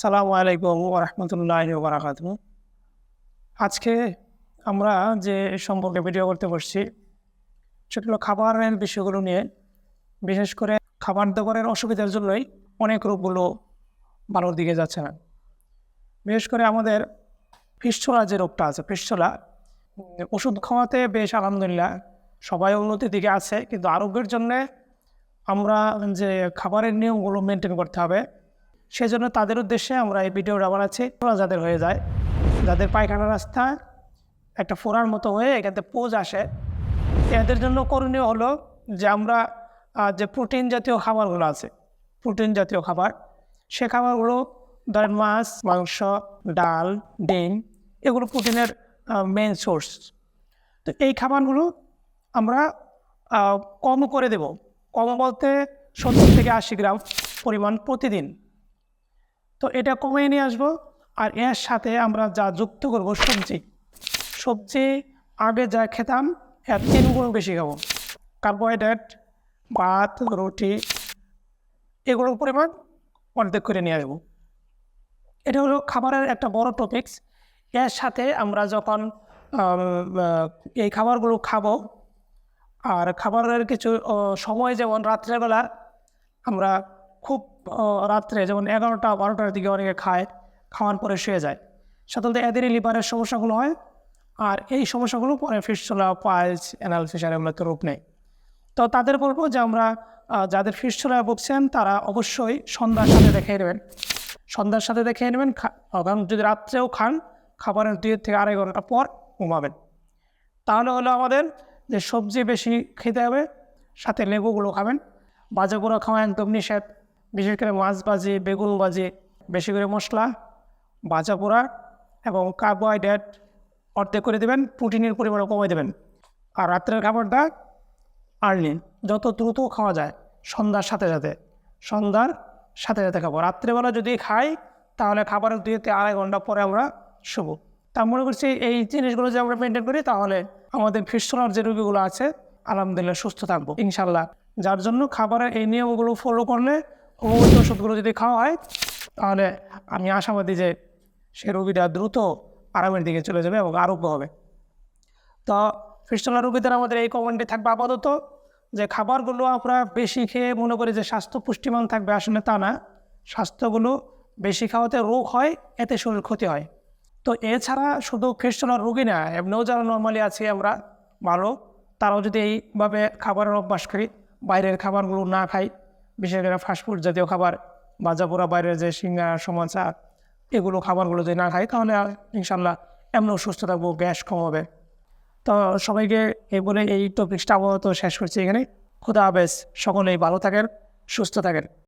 সালামু আলাইকুম ওরহমতুল্লাহ বারাকাত আজকে আমরা যে সম্পর্কে ভিডিও করতে বসছি, সেটা হলো খাবারের বিষয়গুলো নিয়ে। বিশেষ করে খাবার দাবারের অসুবিধার জন্যই অনেক রোগগুলো ভালোর দিকে যাচ্ছে না। বিশেষ করে আমাদের ফিসছোলা যে রোগটা আছে ফিসছোলা ওষুধ খাওয়াতে বেশ আলহামদুলিল্লাহ সবাই উন্নতির দিকে আছে, কিন্তু আরোগ্যের জন্যে আমরা যে খাবারের নিয়মগুলো মেনটেন করতে হবে সেজন্য তাদের উদ্দেশ্যে আমরা এই ভিডিওটা বানাচ্ছি। ওরা যাদের হয়ে যায়, যাদের পায়খানা রাস্তা একটা ফোড়ার মতো হয়ে এখান পোজ আসে, এদের জন্য করণীয় হলো যে আমরা যে প্রোটিন জাতীয় খাবারগুলো আছে, প্রোটিন জাতীয় খাবার, সে খাবারগুলো ধরেন মাছ, মাংস, ডাল, ডিম, এগুলো প্রোটিনের মেন সোর্স তো এই খাবারগুলো আমরা কম করে দেব। কম বলতে সত্তর থেকে আশি গ্রাম পরিমাণ প্রতিদিন। তো এটা কমিয়ে নিয়ে আসব। আর এর সাথে আমরা যা যুক্ত করব সবজি। সবজি আগে যা খেতাম, এর তিন গুণ বেশি খাব। কার্বোহাইড্রেট, ভাত, রুটি, এগুলোর পরিমাণ অর্ধেক করে নিয়ে আসব। এটা হলো খাবারের একটা বড় টপিকস এর সাথে আমরা যখন এই খাবারগুলো খাব, আর খাবারের কিছু সময় যেমন রাত্রেবেলা আমরা খুব রাত্রে যেমন এগারোটা, বারোটার দিকে অনেকে খায়, খাওয়ার পরে শুয়ে যায়। সাধারণত এদেরই লিভারের সমস্যাগুলো হয় আর এই সমস্যাগুলো পরে ফিসছোলা পাইলস অ্যানাল ফিসার এগুলোতে রূপ নেয় তো তাদের বলব যে আমরা যাদের ফিসছোলায় ভুগছেন তারা অবশ্যই সন্ধ্যার সাথে দেখে নেবেন। সন্ধ্যার সাথে দেখে নেবেন, খা- যদি রাত্রেও খান, খাবারের দুই থেকে আড়াই ঘণ্টা পর ঘুমাবেন। তাহলে হলো আমাদের যে সবজি বেশি খেতে হবে, সাথে লেবুগুলো খাবেন পোড়া খাওয়া একদম নিষেধ বিশেষ করে মাছ ভাজি, বেগুন ভাজি, বেশি করে মশলা, ভাজা পোড়া এবং কার্বোহাইড্রেট অর্ধেক করে দেবেন, প্রোটিনের পরিমাণও কমিয়ে দেবেন। আর রাত্রের খাবারটা আর্লি যত দ্রুত খাওয়া যায়, সন্ধ্যার সাথে সাথে, সন্ধ্যার সাথে সাথে খাব। রাত্রেবেলা যদি খাই, তাহলে খাবারের দুই থেকে আড়াই ঘণ্টা পরে আমরা শুভ তা মনে করছি এই জিনিসগুলো যদি আমরা মেনটেন করি, তাহলে আমাদের ফিসলার যে রোগীগুলো আছে, আলহামদুলিল্লাহ সুস্থ থাকব ইনশাল্লাহ যার জন্য খাবারের এই নিয়মগুলো ফলো করলে হোমিওপ্যাথি ওষুধগুলো যদি খাওয়া হয় তাহলে আমি আশাবাদী যে সে রোগীটা দ্রুত আরামের দিকে চলে যাবে এবং আরোগ্য হবে। তো ফিস্টলা রোগীদের আমাদের এই কমেন্টে থাকবে আপাতত। যে খাবারগুলো আমরা বেশি খেয়ে মনে করি যে স্বাস্থ্য পুষ্টিমান থাকবে আসলে তা না। স্বাস্থ্যগুলো বেশি খাওয়াতে রোগ হয়, এতে শরীর ক্ষতি হয়। তো এছাড়া শুধু ফিস্টলার রোগী না, এমনিও যারা নর্মালি আছি আমরা, ভালো, তারাও যদি এইভাবে খাবারের অভ্যাস করি, বাইরের খাবারগুলো না খাই বিশেষ করে ফাস্টফুড জাতীয় খাবার বাজাপোড়া বাইরের যে সিঙ্গা সমোসা, এগুলো খাবারগুলো যদি না খাই তাহলে ইনশাল্লাহ এমনও সুস্থ থাকব, গ্যাস কম হবে। তো সবাইকে এই বলে এই টপিকটা আপাতত শেষ করছি এখানে। খুদা হাফেজ, সকলেই ভালো থাকেন, সুস্থ থাকেন।